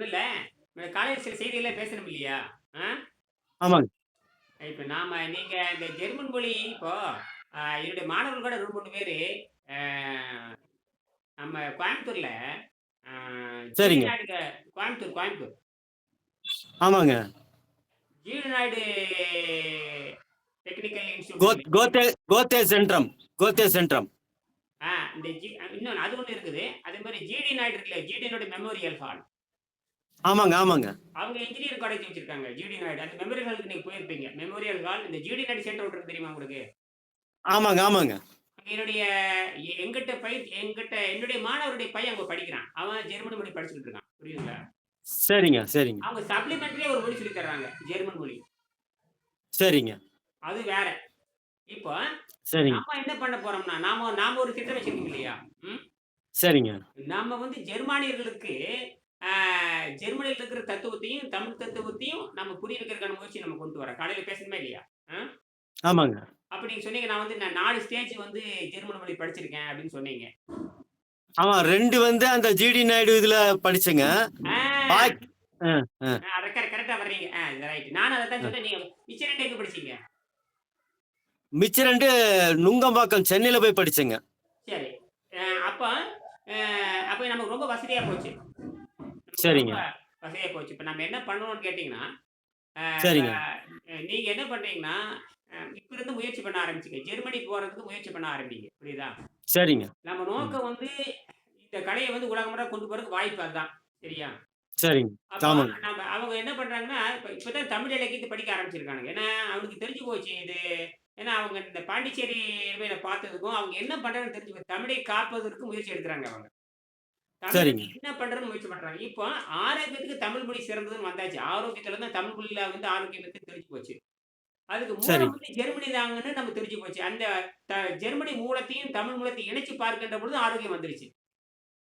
ஒண்ணும் இல்ல. காலையில சில பேசணும் இல்லையா? ஆ? ஆமாங்க. இப்ப நாம நீங்க இந்த ஜெர்மன் மொழி இப்போ என்னுடைய மாணவர்கள் கூட 2, 3 பேரு நம்ம கோயம்புத்தூர்ல சரிங்க. கோயம்புத்தூர், கோயம்புத்தூர். ஆமாங்க. GD Naidu technical institute Goethe Goethe Goethe Zentrum Goethe Zentrum. ஆ இந்த ஜி இன்னொன்னு அது ஒண்ணு இருக்குது. அதே மாரி ஜிடி நாயுடு இருக்குல்ல, ஜிடியினுடைய மெமோரியல் ஹால். ஆமாங்க, ஆமாங்க. அவங்க இன்ஜினியர் காலேஜ் வச்சிருக்காங்க. ஜிடி நாயுடு. அந்த மெமோரியல் ஹாலுக்கு நீங்க போயிருப்பீங்க. மெமோரியல் ஹால் இந்த ஜிடி நாயுடு சென்டர் இருக்கு தெரியுமா உங்களுக்கு? ஆமாங்க, ஆமாங்க. என்னுடைய எங்கிட்ட பை என்கிட்ட என்னுடைய மாணவருடைய பையன் அங்க படிக்கிறான். அவன் ஜெர்மன் மொழி படிச்சுக்கிட்டு இருக்கான். புரியுதுங்களா? சரிங்க, சரிங்க. அவங்க சப்ளிமெண்டரியா ஒரு மொழி சொல்லி தர்றாங்க. ஜெர்மன் மொழி. சரிங்க. அது வேற. இப்போ சரிங்க. நம்ம என்ன பண்ண போறோம்னா, நாம நாம ஒரு திட்டம் வச்சிருக்கோம் இல்லையா? சரிங்க. நம்ம வந்து ஜெர்மானியர்களுக்கு ஜெர்மனியில இருக்கிற தத்துவத்தையும், தமிழ் தத்துவத்தையும் நம்ம புரிய வைக்கிறதுக்கான முயற்சி நம்ம கொண்டு வரோம். காலையில பேசணுமா இல்லையா? ஆமாங்க. அப்ப நீங்க சொன்னீங்க நான் வந்து நான் 4 ஸ்டேஜ் வந்து ஜெர்மன் மொழி படிச்சிருக்கேன் அப்படின்னு சொன்னீங்க. ஆமா 2 வந்து அந்த ஜிடி நாயுடு இதுல படிச்சேங்க. கரெக்ட் வர்றீங்க. நானும் அத தான். சொன்னேன். நீங்க மிச்ச 2 எங்க படிச்சீங்க? மிச்ச 2 நுங்கம்பாக்கம் சென்னையில போய் படிச்சேங்க. சரி. அப்ப அப்ப நமக்கு ரொம்ப வசதியா போச்சு. சரிங்க. வசதியா போச்சு. இப்ப நம்ம என்ன பண்ணணும்னு கேட்டீங்கன்னா, சரிங்க. நீங்க என்ன பண்றீங்கன்னா, இப்ப இருந்து முயற்சி பண்ண ஆரம்பிச்சுங்க. ஜெர்மனி போறதுக்கு முயற்சி பண்ண ஆரம்பிங்க. புரியுதா? சரிங்க. நம்ம. நோக்கம் வந்து இந்த கலைய வந்து உலகம் கொண்டு போறதுக்கு வாய்ப்பு அதுதான். சரியா? சரிங்க. நம்ம அவங்க என்ன பண்றாங்கன்னா, இப்ப இப்ப தான் தமிழ் இலக்கியத்த படிக்க ஆரம்பிச்சிருக்கானுங்க. ஏன்னா, அவனுக்கு தெரிஞ்சு போச்சு இது ஏன்னா அவங்க இந்த பாண்டிச்சேரி பார்த்ததுக்கும், அவங்க என்ன பண்றாங்கன்னு தெரிஞ்சு. தமிழை காப்பதற்கு முயற்சி எடுக்குறாங்க அவங்க. சரிங்க. என்ன பண்றதுன்னு முயற்சி பண்றாங்க. இப்போ ஆரோக்கியத்துக்கு தமிழ் மொழி சிறந்ததுன்னு வந்தாச்சு. ஆரோக்கியத்துல தான் தமிழ் மொழியில வந்து ஆரோக்கியம் இருக்குன்னு தெரிஞ்சு போச்சு. அதுக்கு மூலம் ஜெர்மனி தாங்கன்னு நமக்கு தெரிஞ்சு போச்சு. அந்த ஜெர்மனி மூலத்தையும், தமிழ் மூலத்தையும் இணைச்சு பார்க்கின்ற பொழுது ஆரோக்கியம் வந்துருச்சு.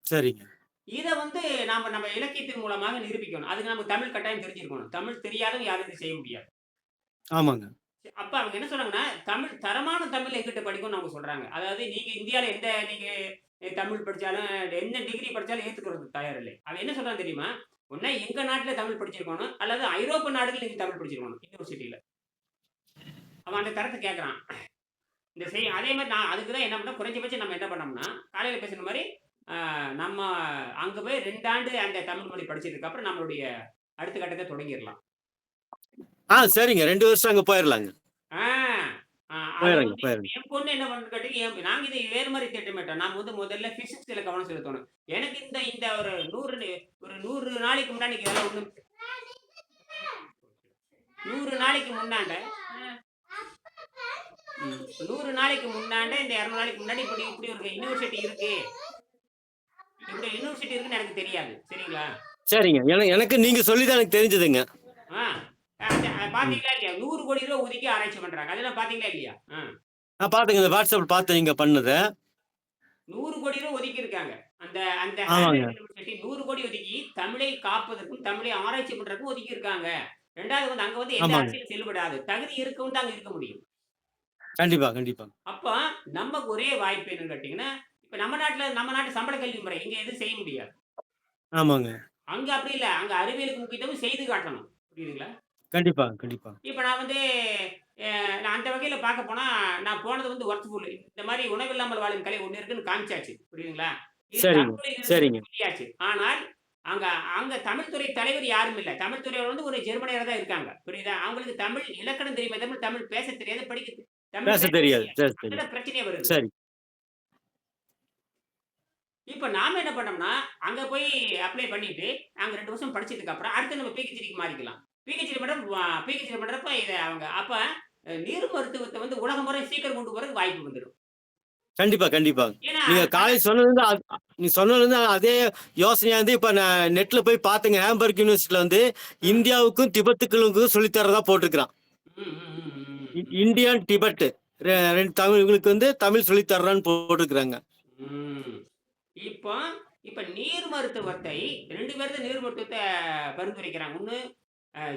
சரிங்க. இத வந்து நாம நம்ம இலக்கியத்தின் மூலமாக நிரூபிக்கணும். அதுக்கு நமக்கு தமிழ் கட்டாயம் தெரிஞ்சிருக்கணும். தமிழ் தெரியாதவங்க யாரும் இத செய்ய முடியாது. ஆமாங்க. அப்ப அவங்க என்ன சொல்றாங்கன்னா, தமிழ் தரமான தமிழ் எங்கிட்ட படிக்கணும்னு அவங்க சொல்றாங்க. அதாவது நீங்க இந்தியால எந்த நீங்க தமிழ் படிச்சாலும், என்ன டிகிரி படிச்சாலும் ஏத்துக்கிறதுக்கு தயார் இல்லை. அவன் என்ன சொல்றான் தெரியுமா? ஒண்ணா எங்க நாட்டுல தமிழ் படிச்சிருக்கணும், அல்லது ஐரோப்பா நாடுகள்ல நீங்க தமிழ் படிச்சிருக்கணும். யுனிவர்சிட்டில. அவன் அந்த தரத்த கேட்கறான். இந்த செய் அதே மாரி நான் அதுக்கு தான் என்ன பண்ணேன், குறைஞ்சபட்சம் நம்ம என்ன பண்ணோம்னா, காலையில பேசுன மாரி, ஆ நம்ம அங்க போய் 2 ஆண்டு அந்த தமிழ் மொழி படிச்சதுக்கு அப்புறம் நம்மளுடைய அடுத்த கட்டத்த தொடங்கிரலாம். ஆ சரிங்க. 2 வருஷம் அங்க போயிரலாங்க. ஆ. என் பொண்ணு என்ன பண்ணுன்னு கேட்டீங்க, நாங்க இத வேறு மாரி திட்டமிட்டோம். நாம வந்து முதல்ல பிசிக்ஸ்ல கவனம் செலுத்தணும். எனக்கு இந்த இந்த ஒரு 100 நி ஒரு 100 நாளைக்கு முன்னாடி ஒண்ணும் 100 நாளைக்கு முன்னாண்ட 100 நாளைக்கு முன்னாண்ட இந்த 200 நாளைக்கு முன்னாடி இப்படி இப்படி ஒரு யுனிவர்சிட்டி இருக்கு. இப்படி யுனிவர்சிட்டி இருக்குன்னு எனக்கு தெரியாது. சரிங்களா? சரிங்க. என எனக்கு நீங்க சொல்லி தான் எனக்கு தெரிஞ்சதுங்க. ஆ. பார்த்தீங்களா இல்லையா? 100 கோடி ரூவா ஒதுக்கி ஆராய்ச்சி பண்றாங்க. அதெல்லாம் பார்த்தீங்களா இல்லையா? நான் பார்த்தேங்க. இந்த வாட்ஸ்அப்ல பார்த்தேன் நீங்க பண்ணத. 100 கோடி ரூவா ஒதுக்கி இருக்காங்க. அந்த அந்த 100 கோடி ஒதுக்கி தமிழை காப்பதற்கும், தமிழை ஆராய்ச்சி பண்றதுக்கும் ஒதுக்கி இருக்காங்க. 2வது வந்து அங்க வந்து எந்த ஆமாங்க. அரசியலும் செல்லுபடாது. தகுதி இருக்கவன் தான் அங்க இருக்க முடியும். கண்டிப்பா, கண்டிப்பா. அப்ப நமக்கு ஒரே வாய்ப்பு என்னன்னு கேட்டீங்கன்னா, இப்ப நம்ம நாட்டுல நம்ம நாட்டு சம்பள கல்வி முறை இங்க எதுவும் செய்ய முடியாது. ஆமாங்க. அங்க அப்படி இல்ல. அங்க அறிவியலுக்கு முக்கியத்துவம் செய்து காட்டணும். புரியுதுங்களா? கண்டிப்பா, கண்டிப்பா. இப்ப நான் வந்து அ நான் அந்த வகையில பார்க்க போனா, நான் போனது வந்து ஒர்த்ஃபுல். இந்த மாரி உணவில்லாமல் வாழும் கலை ஒண்ணு இருக்குன்னு காமிச்சாச்சு. புரியுதுங்களா? இது சரிங்க, தமிழ்ல சரிங்க. சொல்லியாச்சு. ஆனால் அங்க அங்க தமிழ் துறை தலைவர் யாரும் இல்ல. தமிழ் துறையில வந்து ஒரு ஜெர்மனியர் தான் இருக்காங்க. புரியுதா? அவங்களுக்கு தமிழ் இலக்கணம் தெரியுமே தவிர தமிழ் பேச தெரியாது, படிக்க தெ- தமிழ் பேச பேச தெரியாது. பிரச்சனையே வருது. சரி. இப்ப நாம என்ன பண்ணோம்னா, அங்க போய் அப்ளை பண்ணிட்டு, அங்க 2 வருஷம் படிச்சதுக்கு அப்புறம் அடுத்து நம்ம பிஹெச்டிக்கு மாறிக்கலாம். பிஹெச்டி பண்ற பிஹெச்டி பண்றப்ப இத அவங்க அப்ப நீர் மருத்துவத்த வந்து உலக முறை சீக்கிரம் கொண்டு போறதுக்கு வாய்ப்பு வந்துரும். கண்டிப்பா, கண்டிப்பா. நீங்க சொன்னதுலருந்து அ நீ சொன்னதுலருந்து அதே யோசனையா இருந்து இப்ப நான் நெட்ல போய் பார்த்தேங்க. ஹாம்பர்க் யுனிவர்சிட்டில வந்து இந்தியாவுக்கும், திபெத்துக்களுக்கும் சொல்லி தர்றதா போட்டிருக்கிறான். Indian, Tibet. ரெ 2 தமிழ் இவங்களுக்கு வந்து தமிழ் சொல்லி தர்றான்னு போட்டிருக்கிறாங்க. இப்போ இப்ப நீர் மருத்துவத்தை 2 பேர் தான் நீர் மருத்துவத்த பரிந்துரைக்கிறாங்க. ஒண்ணு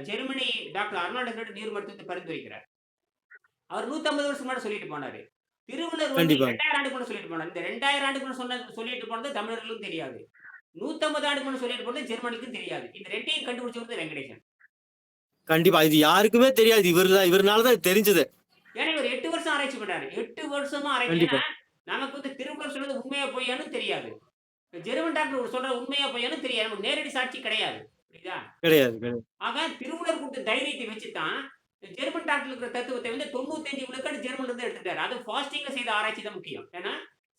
ஜெர்மனி டாக்டர் அர்னால்ட் ஹெர்ட் நீர் மருத்துவத்த பரிந்துரைக்கிறார். அவர் 150 வருஷம் முன்னாடி சொல்லிட்டு போனாரு. திருவள்ளுவர் வந்து. 2000 ஆண்டுக்கு முன்னாடி சொல்லிட்டு போனாரு. இந்த 2000 ஆண்டுக்கு முன்னாடி சொன்னது சொல்லிட்டு போனது தமிழர்களுக்கும் தெரியாது. நூத்தம்பது ஆண்டு முன்ன சொல்லிட்டு போறது ஜெர்மனிக்கும் தெரியாது இந்த ரெண்டையும் கண்டுபிடிச்சது வெங்கடேசன் கண்டிப்பா இது யாருக்குமே தெரியாது இவர் தான் இவருனால தான் தெரிஞ்சது ஏன்னா இவர் எட்டு வருஷம் ஆராய்ச்சி பண்றாரு எட்டு வருஷமா ஆராய்ச்சி நமக்கு வந்து திருக்குறள் சொல்றது உண்மையா பொய்யான்னு தெரியாது ஜெர்மன் டாக்டர் சொல்ற உண்மையா பொய்யான்னு தெரியாது நமக்கு நேரடி சாட்சி கிடையாது புரியுதா கிடையாது ஆக திருமூலர் கொடுத்த தைரியத்தை வச்சு தான் ஜெர்மன் டாக்டர் இருக்கிற தத்துவத்தை வந்து தொண்ணூத்தஞ்சு விழுக்காடு ஜெர்மன்ல இருந்து எடுத்துட்டாரு. அது ஃபாஸ்டிங்ல செய்த ஆராய்ச்சி தான் முக்கியம். ஏன்னா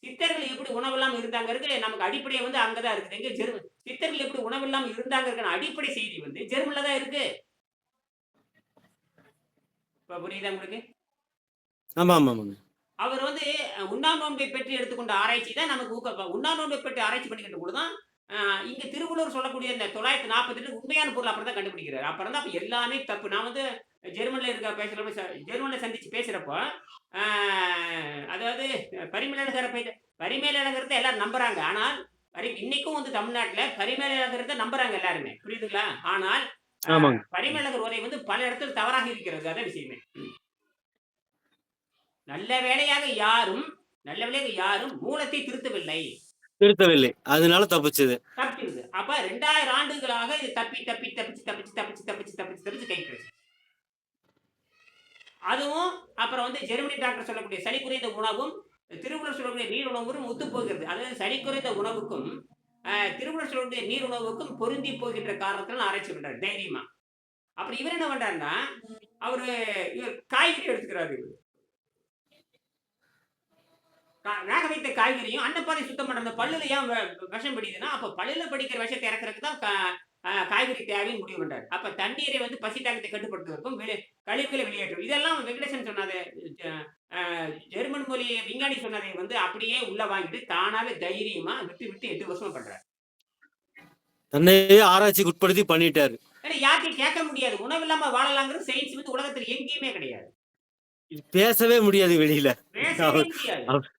சித்தர்கள் எப்படி உணவில்லாம இருந்தாங்க இருக்கு நமக்கு அடிப்படை வந்து அங்கதான் இருக்குது. எங்க ஜெர்மன் சித்தர்கள் எப்படி உணவில்லாம இருந்தாங்க இருக்கிற அடிப்படை செய்தி வந்து ஜெர்மன்ல தான் இருக்கு. இப்ப புரியுதா உங்களுக்கு? ஆமா ஆமா ஆமாங்க. அவர் வந்து உண்ணா நோன்பை பற்றி எடுத்துக்கொண்ட ஆராய்ச்சி தான் நமக்கு ஊக்க உண்ணா நோன்பை பற்றி ஆராய்ச்சி பண்ணிக்கிட்டு கூட தான் இங்க திருவள்ளுவர் சொல்லக்கூடிய இந்த தொள்ளாயிரத்தி நாற்பத்தி எட்டு உண்மையான பொருள் அப்புறம் தான் கண்டுபிடிக்கிறார். அப்புறம் தான் அப்ப எல்லாமே தப்பு. நான் வந்து ஜெர்மன்ல இருக்க பேசுறப்ப ச- ஜெர்மன்ல சந்திச்சு பேசுறப்போ அஹ், அதாவது பரிமேலழகரை பரிமேலழகரத்தை எல்லாரும் நம்புறாங்க. ஆனால் பரி இன்னைக்கும் வந்து தமிழ்நாட்டுல பரிமேலழகரத்தை நம்புறாங்க எல்லாருமே. புரியுதுங்களா? ஆனால். பரிமேலழகர் உரை வந்து பல இடத்துல தவறாக இருக்கிறது. அதான் விஷயமே. நல்ல வேளையாக யாரும் நல்ல வேளையாக யாரும் மூலத்தை திருத்தவில்லை. திருத்தவில்லை. அதனால தப்பிச்சது. தப்பிச்சது அப்ப ரெண்டாயிரம் ஆண்டுகளாக இது தப்பி தப்பி தப்பிச்சு தப்பிச்சு தப்பிச்சு தப்பிச்சு தப்பிச்சு தப்பிச்சு கை அதுவும் அப்புறம் வந்து ஜெர்மனி டாக்டர் சொல்லக்கூடிய சளி குறைந்த உணவும் திருவள்ளுவர் சொல்லக்கூடிய நீர் உணவும் ஒத்து போகிறது. அதாவது சளி குறைந்த உணவுக்கும் அஹ், சொல்லக்கூடிய நீர் உணவுக்கும் பொருந்தி போகின்ற காரணத்தில் ஆராய்ச்சி பண்றாரு. தைரியமா. அப்புறம் இவர் என்ன பண்றாருன்னா அவரு இவர் காய்கறி எடுத்துக்கிறாரு வேக வைத்த காய்கறியும் அன்னப்பாதை சுத்தம் பண்ற அந்த பல்லுல ஏன் விஷம் பிடிக்குதுன்னா அப்ப பல்லுல படிக்கிற விஷத்தை இறக்குறதுக்கு தான் காய்கறி தேவைன்னு முடிவு பண்றாரு. அப்ப தண்ணீரை வந்து பசி தாக்கத்தை கட்டுப்படுத்துவதற்கும் வெளி கழிவுகளை வெளியேற்றும். இதெல்லாம் வெங்கடேசன் சொன்னது ஜெர்மன் மொழி விஞ்ஞானி சொன்னதை வந்து அப்படியே உள்ள வாங்கிட்டு தானாவே தைரியமா விட்டு விட்டு எட்டு வருஷமா பண்றாரு. தன்னையே ஆராய்ச்சிக்கு உட்படுத்தி பண்ணிட்டாரு. யார்கிட்டயும் கேட்க முடியாது. உணவு இல்லாம வாழலாங்கிறது சயின்ஸ் வந்து உலகத்துல எங்கேயுமே கிடையாது. பேசவே முடியாது வெளியில பேசவே அவர்- முடியாது அவர்-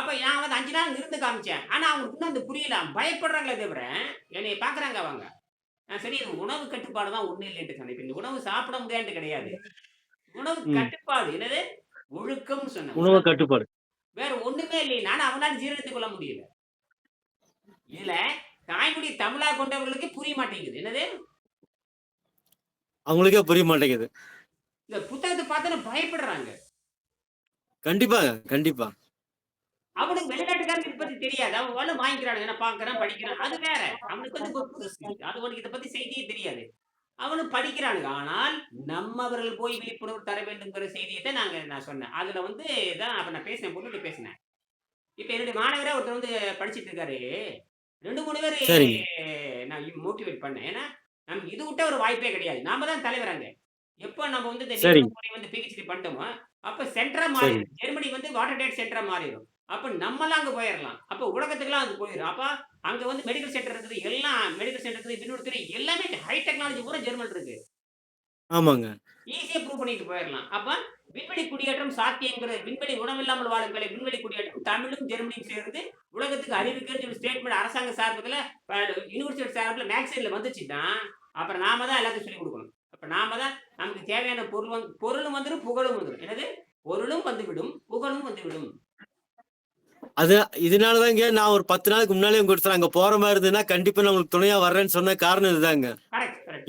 அப்ப நான் வந்து அஞ்சு நாள் இருந்து காமிச்சேன். ஆனா அவங்களுக்கு இன்னும் அந்த புரியல. பயப்படுறாங்களே தவிர என்னை பாக்குறாங்க அவங்க. சரி உணவு கட்டுப்பாடு தான் ஒண்ணு இல்லைன்ட்டு சொன்னேன். இந்த உணவு சாப்பிட முடியாதுன்னு கிடையாது. உணவு. கட்டுப்பாடு. என்னது? ஒழுக்கம்னு சொன்னேன். உணவு கட்டுப்பாடு. வேற ஒண்ணுமே இல்லைன்னா அவனால ஜீரணித்துக் கொள்ள முடியல. இதுல தாய்மொழி தமிழா கொண்டவர்களுக்கு புரிய மாட்டேங்குது. என்னது? அவங்களுக்கே புரிய மாட்டேங்குது. இந்த புத்தகத்தை பார்த்தா பயப்படுறாங்க. கண்டிப்பா கண்டிப்பா. அவனுக்கு வெளிநாட்டுக்காரங்க இதை பத்தி தெரியாது. அவன் வேலை வாங்கிக்கிறான் என்ன பாக்குறான் படிக்கிறான். அது வேற. அவனுக்கு வந்து அது அவனுக்கு இதை பத்தி செய்தியே தெரியாது. அவனும் படிக்கிறானுங்க. ஆனால் நம்மவர்கள் போய் விழிப்புணர்வு தர வேண்டுங்கிற செய்தியை தான் நாங்க நான் சொன்னேன். அதுல வந்து தான் அப்ப நான் பேசினேன். பொண்ணுட்டு பேசினேன். இப்ப என்னுடைய மாணவரே ஒருத்தர் வந்து படிச்சிட்டு இருக்காரு. ரெண்டு மூணு பேர். நான் மோட்டிவேட் பண்ணேன். ஏன்னா நமக்கு இது விட்ட ஒரு வாய்ப்பே கிடையாது. நாம தான் தலைவராங்க எப்போ நம்ம வந்து இந்த வந்து பிஹெச்டி பண்ணிட்டோமோ அப்ப சென்டரா மாறிடும். ஜெர்மனி வந்து வாட்டர் டேட் சென்டரா மாறிடும். அப்ப நம்மலாம் அங்க போயிடலாம் அப்ப உலகத்துக்குலாம் அது போயிடும் அப்ப அங்க வந்து மெடிக்கல் சென்டர் இருக்குது எல்லாம் மெடிக்கல் சென்டர் இருக்குது விண்ணுறுத்துறை எல்லாமே ஹை டெக்னாலஜி பூரா ஜெர்மன் இருக்கு. ஆமாங்க. ஈஸியா ப்ரூவ் பண்ணிட்டு போயிடலாம் அப்ப விண்வெளி குடியேற்றம் சாத்தியங்கிறது விண்வெளி உணவில்லாமல் வாழுங்களை விண்வெளி குடியேற்றம் தமிழும் ஜெர்மனியும் சேர்ந்து உலகத்துக்கு அறிவிக்கிறேன்னு சொல்லி ஸ்டேட்மெண்ட் அரசாங்க சார்புல யூனிவர்சிட்டி சார்பில் மேக்சின்ல வந்துச்சுன்னா அப்புறம் நாம தான் எல்லாத்தையும் சொல்லிக் கொடுக்கணும். அப்ப நாம தான் நமக்கு தேவையான பொருள் வந்து பொருளும் வந்துடும் புகழும் வந்துடும் என்னது? பொருளும் வந்துவிடும் புகழும் வந்துவிடும். அது இதனாலதாங்க நான் ஒரு பத்து நாளுக்கு முன்னாலே உங்க கொடுத்தேன் அங்க போற மாதிரி இருந்ததுன்னா கண்டிப்பா நான் உங்களுக்கு துணையா வர்றேன்னு சொன்ன காரணம் இதுதாங்க.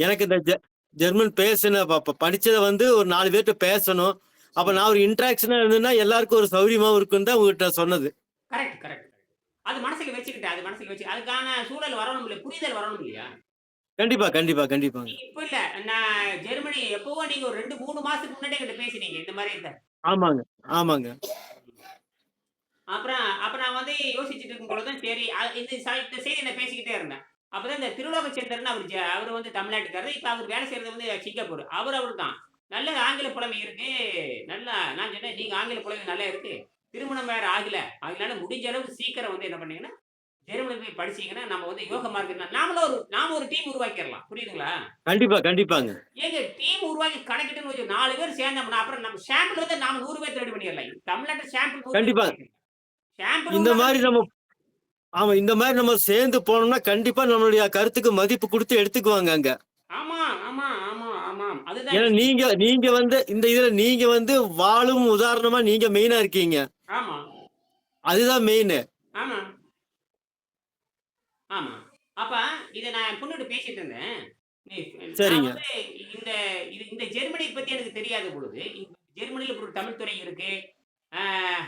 எனக்கு இந்த ஜெர்மன் பேசின படிச்சதை வந்து ஒரு நாலு பேர்கிட்ட பேசணும். அப்ப நான் ஒரு இன்ட்ராக்ஷனா இருந்ததுன்னா எல்லாருக்கும் ஒரு சௌரியமாவும் இருக்குன்னு தான் உங்ககிட்ட சொன்னது. கரெக்ட் கரெக்ட் அது மனசுல வச்சுக்கிட்டேன் அது மனசுல வச்சு அதுக்கான சூழல் வரணும் இல்லையா? புரிதல் வரணும் இல்லையா? கண்டிப்பா கண்டிப்பா கண்டிப்பாங்க. நீங்க இப்ப இல்ல நான் ஜெர்மனி எப்பவோ நீங்க ஒரு ரெண்டு மூணு மாசத்துக்கு முன்னாடி என்கிட்ட பேசினீங்க இந்த மாதிரி ஆமாங்க ஆமாங்க. அப்புறம் அப்புறம் நான் வந்து யோசிச்சுட்டு இருக்கும் பொழுதும் சரி இந்த இந்த செய்தி நான் பேசிக்கிட்டே இருந்தேன். அப்பதான் இந்த திருலோக செந்தர்னு அவர் அவர் வந்து தமிழ்நாட்டுக்காரர். இப்ப அவர் வேலை செய்யறது வந்து சிங்கப்பூர். அவர் அவர் தான். நல்ல ஆங்கில புலமை இருக்கு. நல்லா நான் சொன்னேன் நீங்க ஆங்கில புலமை நல்லா இருக்கு. திருமணம் வேற ஆகல. அதனால முடிஞ்ச அளவுக்கு சீக்கிரம் வந்து என்ன பண்ணீங்கன்னா ஜெர்மனி போய் படிச்சீங்கன்னா நம்ம வந்து யோக மார்க்கெட் நாமளும் ஒரு நாம ஒரு டீம் உருவாக்கிடலாம். புரியுதுங்களா? கண்டிப்பா கண்டிப்பாங்க. ஏங்க டீம் உருவாக்கி கணக்கிட்டுன்னு வச்சு நாலு பேர் சேர்ந்தோம்னா அப்புறம் நம்ம ஷாம்பிள் வந்து நாம நூறு பேர் ரெடி பண்ணிடலாம். தமிழ்நாட்டு ஷாம்பிள் கண்டிப்பா. இந்த மாதிரி நம்ம ஆமா இந்த மாதிரி நம்ம சேர்ந்து போனோம்னா கண்டிப்பா நம்மளுடைய கருத்துக்கு மதிப்பு கொடுத்து எடுத்துக்குவாங்க அங்க ஏன்னா நீங்க நீங்க வந்து இந்த இதுல நீங்க வந்து வாழும் உதாரணமா நீங்க மெயினா இருக்கீங்க அதுதான் மெயின் ஆமா ஆமா. அப்ப இத நான் பொண்ணுட்ட பேசிட்டு இருந்தேன். சரிங்க. இந்த இந்த ஜெர்மனி பத்தி எனக்கு தெரியாத பொழுது, ஜெர்மனில ஒரு தமிழ் துறை இருக்கு.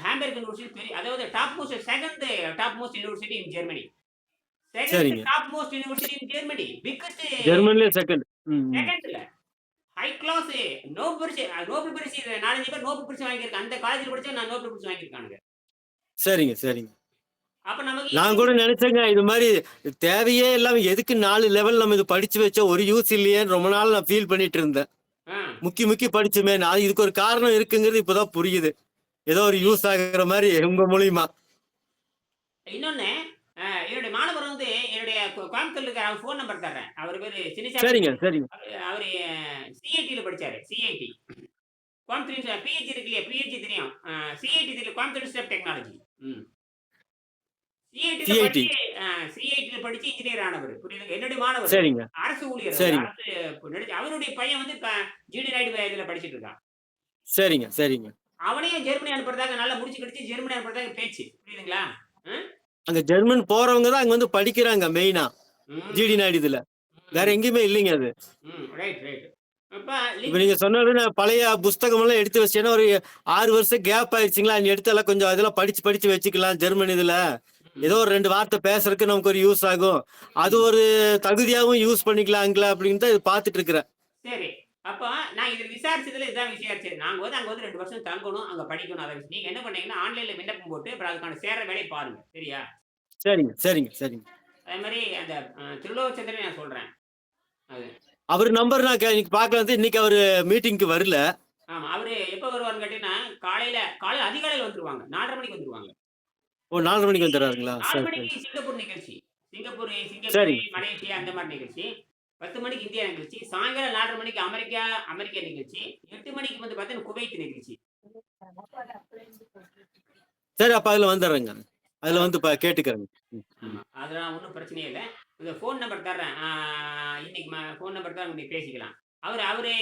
ஹாம்பர்க் யூனிவர்சிட்டி பெரிய அதாவது top most second top most university in Germany. Second. Top most university in Germany. Biggest ஜெர்மனிலே second. செகண்ட்ல. ஹை கிளாஸ் நோபல் பரிசு நோபல் பரிசு 4, 5 பேர் நோபல் பரிசு வாங்கியிருக்காங்க. அந்த காலேஜ்ல படிச்சா நான் நோபல் பரிசு வாங்கியிருக்கானுங்க. சரிங்க, சரிங்க. நான் கூட நினைச்சேங்க இது மாதிரி தேவையே இல்லாம எதுக்கு 4 லெவல் நம்ம இது படிச்சு வச்சா ஒரு யூஸ் இல்லையேன்னு ரொம்ப நாள் நான் ஃபீல் பண்ணிட்டு இருந்தேன். முக்கி முக்கி படிச்சுமே நான் இதுக்கு ஒரு காரணம் இருக்குங்கிறது இப்பதான் புரியுது. ஏதோ ஒரு யூஸ் ஆகுற மாதிரி உங்க மூலியமா. இன்னொன்னு என்னுடைய மாணவர் வந்து என்னுடைய கோயம்புத்தூர்ல இருக்க அவர் ஃபோன் நம்பர் தர்றேன். அவர் பேரு சின்னசாமி. சரிங்க, சரிங்க. அவரு சிஐடில படிச்சாரு. சிஐடி. கோயம்புத்தூர் பிஹெச்டி இருக்கு இல்லையா? பிஹெச்டி தெரியும். சிஐடி தெரியல. Coimbatore institute of technology. சிஐடில CIT. படிச்சு அ சிஐடில படிச்சு இன்ஜினியர் ஆனவரு. புரியுதுங்க. என்னுடைய மாணவர். சரிங்க. அரசு ஊழியர். சரிங்க. அரசு அவருடைய பையன் வந்து இப்ப ஜிடி நாயுடு இதுல படிச்சிட்டு இருக்கான். சரிங்க, சரிங்க. அவனையும் ஜெர்மனி அனுப்புறதாக நல்லா முடிச்சு கடிச்சு ஜெர்மனி அனுப்புறதாக பேச்சு. புரியுதுங்களா? அங்க ஜெர்மன் போறவங்க தான் அங்க வந்து படிக்கிறாங்க மெயினா. ஜிடி நாயுடு இதுல. வேற எங்கேயுமே இல்லைங்க அது. இப்ப நீங்க சொன்னது பழைய புஸ்தகம் எல்லாம் எடுத்து வச்சேன்னா ஒரு 6 வருஷம் கேப் ஆயிடுச்சுங்களா நீ எடுத்து எல்லாம் கொஞ்சம் அதெல்லாம் படிச்சு படிச்சு வச்சுக்கலாம் ஜெர்மன் இதுல. ஏதோ ஒரு 2 வார்த்தை பேசுறதுக்கு நமக்கு ஒரு யூஸ் ஆகும். அது ஒரு தகுதியாவும் யூஸ் பண்ணிக்கலாங்களா அப்படின்னு தான் இது பார்த்துட்டு இருக்கிறேன். சரி. அப்ப நான் இதுல விசாரிச்சதுல இதான் விசாரிச்சது. நாங்க வந்து அங்க வந்து 2 வருஷம் தங்கணும், அங்க படிக்கணும். அத நீங்க என்ன பண்ணீங்கன்னா, ஆன்லைன்ல விண்ணப்பம் போட்டு அப்புறம் அதுக்கான சேர்ற வேலைய பாருங்க. சரியா? சரிங்க, சரிங்க, சரிங்க. அதே மாரி அந்த திருலோகச்சந்திரன் நான் சொல்றேன். அது. அவர் நம்பர் நான் இன்னைக்கு பார்க்கலாம் இன்னைக்கு அவரு மீட்டிங்க்கு வரல. ஆமா. அவரு எப்ப வருவாருன்னு கேட்டீங்கன்னா, காலையில காலையில அதிகாலையில வந்துருவாங்க. 4:30 மணிக்கு வந்துருவாங்க. ஓ 4 மணிக்கு வந்துடுறாருங்களா? 4 சரி, சரி. மணிக்கு சிங்கப்பூர் நிகழ்ச்சி. சிங்கப்பூர், சிங்கப்பூர், சரி. மலேசியா அந்த மாரி நிகழ்ச்சி. 10 மணிக்கு இந்தியா நிகழ்ச்சி. சாயங்காலம் 4:30 மணிக்கு அமெரிக்கா, அமெரிக்கா நிகழ்ச்சி. 8 மணிக்கு வந்து பார்த்தீங்கன்னா குவைத் நிகழ்ச்சி. சரி அப்ப அதுல வந்துடுறேங்க. அதுல வந்து ப கேட்டுக்கிறேங்க. அதெல்லாம் ஒண்ணும் பிரச்சனையே இல்ல. இந்த ஃபோன் நம்பர் தர்றேன். இன்னைக்கு ஃபோன் நம்பர் தான் நீங்க பேசிக்கலாம். அவரு அவரே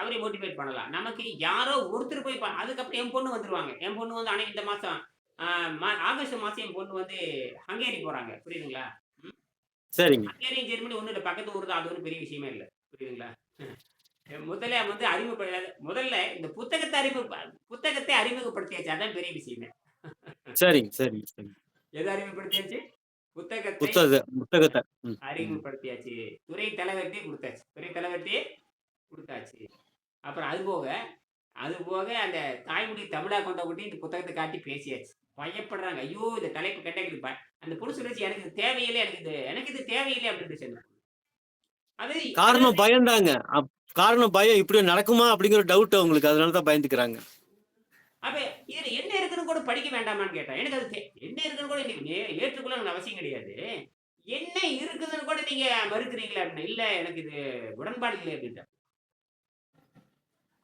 அவரே மோட்டிவேட் பண்ணலாம். நமக்கு யாரோ ஒருத்தர் போய் அதுக்கப்புறம் என் பொண்ணு வந்துருவாங்க. என் பொண்ணு வந்து ஆனா இந்த மாசம் ஆ ம ஆகஸ்ட் மாசம் என் பொண்ணு வந்து ஹங்கேரி போறாங்க. புரியுதுங்களா? சரிங்க. ஹங்கேரி, ஜெர்மனி ஒண்ணும் இல்ல. பக்கத்து ஊர் தான். அது ஒண்ணும் பெரிய விஷயமே இல்ல. புரியுதுங்களா? முதல்ல வந்து அறிமுக முதல்ல இந்த புத்தகத்தை அறிமுக புத்தகத்தை அறிமுகப்படுத்தியாச்சு. அதான் பெரிய விஷயமே. சரிங்க, சரிங்க, சரிங்க. எத அறிமுகப்படுத்தியாச்சு? புத்தகத்தை புத்தக புத்தகத்தை. அறிமுகப்படுத்தியாச்சு. துறை தலைவர்கிட்டயே குடுத்தாச்சு. துறை தலைவர்கிட்டயே குடுத்தாச்சு. அப்புறம் அது போக அது போக அந்த தாய்மொழி தமிழா கொண்டவங்ககிட்டயும் இந்த புத்தகத்த காட்டி பேசியாச்சு. பயப்படுறாங்க. ஐயோ! இந்த தலைப்பு கேட்டா அந்த பொண்ணு சொல்லுச்சு, "எனக்கு தேவையில்ல. எனக்கு இது எனக்கு இது தேவையில்ல" அப்படின்னுச்சு அந்த பொண்ணு. அது காரணம் பயம்தாங்க. அப் காரணம் பயம் இப்படி நடக்குமா அப்படிங்கிற டவுட் அவங்களுக்கு. அதனால தான் பயந்துக்கிறாங்க. அப்ப இதுல என்ன இருக்குன்னு கூட படிக்க வேண்டாமான்னு கேட்டேன். எனக்கு அது என்ன இருக்குன்னு கூட நீங்க ஏ ஏற்றுக்கொள்ளணும்னு அவசியம் கிடையாது. என்ன இருக்குதுன்னு கூட நீங்க மறுக்கிறீங்களே அப்படின்னேன். இல்ல எனக்கு இது உடன்பாடு இல்லை அப்படின்ட்டாங்க.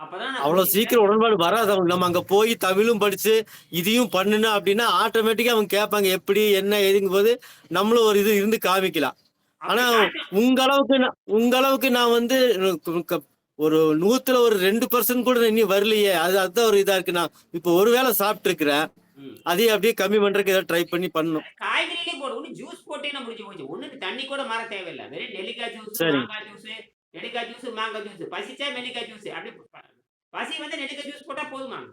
அவ்வளவு. சீக்கிரம் உடன்பாடு வராது அவங்க. நம்ம அங்க போய் தமிழும் படிச்சு இதையும் பண்ணணும் அப்படின்னா ஆட்டோமேட்டிக்கா அவங்க கேட்பாங்க எப்படி என்ன ஏதுங்கும்போது நம்மளும் ஒரு இது இருந்து காமிக்கலாம். ஆனா உங்க அளவுக்கு நான் உங்க அளவுக்கு நான் வந்து ஒரு நூத்துல ஒரு 2% கூட இன்னும் வரலையே. அது அதுதான் ஒரு இதா இருக்கு. நான் இப்போ ஒரு வேளை சாப்பிட்டு இருக்கிறேன். அதையும் அப்படியே கம்மி பண்றதுக்கு ஏதாவது ட்ரை பண்ணி பண்ணணும். காய்கறியிலே போடு. ஜூஸ் போட்டேன்னா முடிஞ்சு போச்சு. ஒண்ணும் தண்ணி கூட மாற தேவையில்ல. வெறும் நெல்லிக்காய் ஜூஸ், சரி. நெல்லிக்காய் ஜூஸ், மாங்காய் ஜூஸ். பசிச்சா நெல்லிக்காய் ஜூஸ். அப்படி பசி வந்து நெல்லிக்காய் ஜூஸ் போட்டா போதுமாங்க.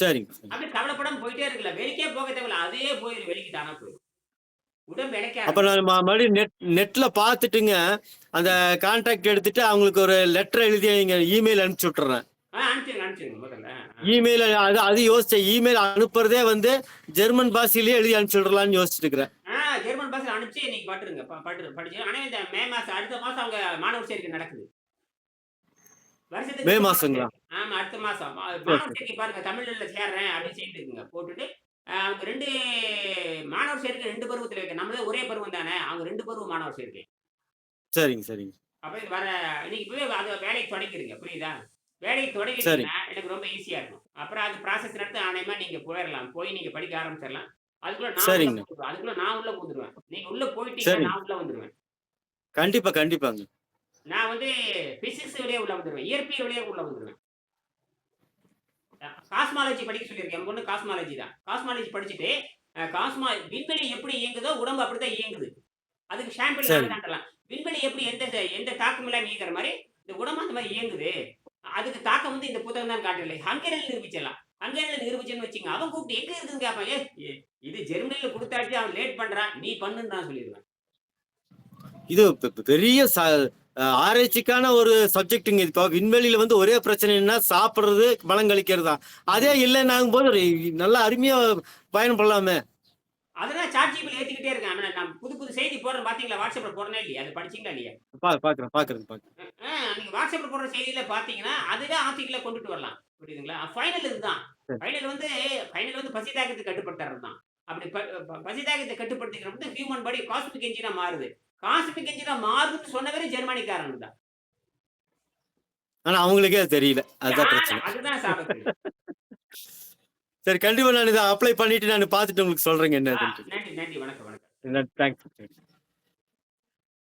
சரிங்க. சரி. அப்படி கவலைப்படாம போயிட்டே இருக்கல. வெளிக்கே போக தேவையில்ல. அதே போயிரும். வெளிக்கு தானா இளைக்க அப்ப நான் மறுபடியும் நெட் நெட்ல பார்த்துட்டுங்க அந்த கான்டாக்ட் எடுத்துட்டு அவங்களுக்கு ஒரு லெட்டர் எழுதி நீங்க இமெயில் அனுப்பிச்சு விட்டுறேன். இமெயில் அது அது யோசிச்சேன். இமெயில் அனுப்புறதே வந்து ஜெர்மன் பாஷையிலேயே எழுதி அனுப்பிச்சு விடலாம்னு யோசிச்சுட்டு இருக்கிறேன். அனுப்பிச்சு இன்னைக்கு பட்டுருங்க. பட்டு படிச்சு ஆனா இந்த மே மாசம் அடுத்த மாசம் அவங்க மாணவர் சேர்க்கை நடக்குது. வருஷத்துக்கு மே மாசங்களா? ஆமா அடுத்த மாசம். மாணவர் சரி. சேர்க்கை பாருங்க தமிழ்ல சேர்றேன் அப்படின்னு சேர்ந்துக்குங்க. போட்டுட்டு அவங்க 2 மாணவர் சேர்க்கை 2 பருவத்துல வைக்க. நம்மளே ஒரே பருவம் தானே. அவங்க 2 பருவ மாணவர் சேர்க்கை. சரிங்க, சரிங்க. அப்ப இது வர இன்னைக்கு இப்பவே அது வேலையை தொடங்கிருங்க. புரியுதா? வேலையை. தொடங்கிட்டீங்கன்னா எனக்கு ரொம்ப ஈஸியா இருக்கும். அப்புறம் அது ப்ராசஸ் நடத்த ஆணையமா நீங்க போயிரலாம். போய் நீங்க படிக்க ஆரம்பிச்சிடலாம். அதுக்குள்ள. அதுக்குள்ள நான் உள்ள பூந்துருவேன். நீங்க உள்ள போயிட்டீங்கன்னா சரிங்க. நான் உள்ள வந்துருவேன். கண்டிப்பா, கண்டிப்பாங்க. நான் வந்து பிசிக்ஸ் வழியா உள்ள வந்துருவேன். இயற்பியல் வழியா உள்ள வந்துருவேன். காஸ்மாலஜி படிக்க சொல்லியிருக்கேன். பொண்ணு காஸ்மாலஜி தான். காஸ்மாலஜி படிச்சுட்டு, காஸ்மா விண்வெளி எப்படி இயங்குதோ உடம்பு அப்படித்தான் இயங்குது. அதுக்கு ஷாம்பிள். தாண்டலாம் விண்வெளி எப்படி எந்த எந்த தாக்கம் இல்லாம இயங்குற மாதிரி இந்த குணமும் அந்த மாதிரி இயங்குது அதுக்கு தாக்கம் வந்து இந்த புத்தகம் தான் காட்டலை ஹங்கேரியில் நிரூபிச்சிடலாம் ஹங்கேரியில் நிரூபிச்சேன்னு வச்சுங்க அவன் கூப்பிட்டு எங்க இருக்குன்னு கேட்பான் ஏ இது ஜெர்மனியில் கொடுத்தாச்சு அவன் லேட் பண்றான் நீ பண்ணுன்னு நான் சொல்லிடுவேன். இது பெரிய ஆராய்ச்சிக்கான ஒரு சப்ஜெக்ட்டுங்க இப்போ விண்வெளியில வந்து ஒரே பிரச்சனை என்ன சாப்பிடுறது பலம் கழிக்கிறது தான் அதே இல்லைன்னாகும் போது ஒரு நல்லா அருமையா பயணம் பண்ணலாமே அதெல்லாம் சாட் ஜிபியில் ஏத்திக்கிட்டே இருக்கேன். ஆனா நான் புது புது செய்தி போடுறேன். பாத்தீங்களா? வாட்ஸ்அப்ல போடுறேன் இல்லையா? அது படிச்சீங்களா இல்லையா? பா பாக்குறேன் பாக்குறது பாக்குறேன். ஆ, நீங்க வாட்ஸ்அப்ல போடுற செய்தியில பாத்தீங்கன்னா அதுவே ஆர்டிக்கல கொண்டுட்டு வரலாம். புரியுதுங்களா? ஃபைனல் இதுதான். ஃபைனல் வந்து ஃபைனல் வந்து பசி தாக்கத்தை கட்டுப்படுத்துறது தான் அப்படி பசி தாக்கத்தை கட்டுப்படுத்திக்கிறப்ப ஹியூமன் பாடி காஸ்மிக் என்ஜினா மாறுது. காஸ்மிக் என்ஜினா மாறுதுன்னு சொன்னவரே ஜெர்மனிக்காரன் தான். ஆனா அவங்களுக்கே அது தெரியல. அதுதான் பிரச்சனை. அதுதான் சாபத்து சரி கண்டிப்பா நான் இதை அப்ளை பண்ணிட்டு நான் பார்த்துட்டு உங்களுக்கு சொல்றேங்க என்ன நன்றி வணக்கம் வணக்கம். தேங்க்ஸ்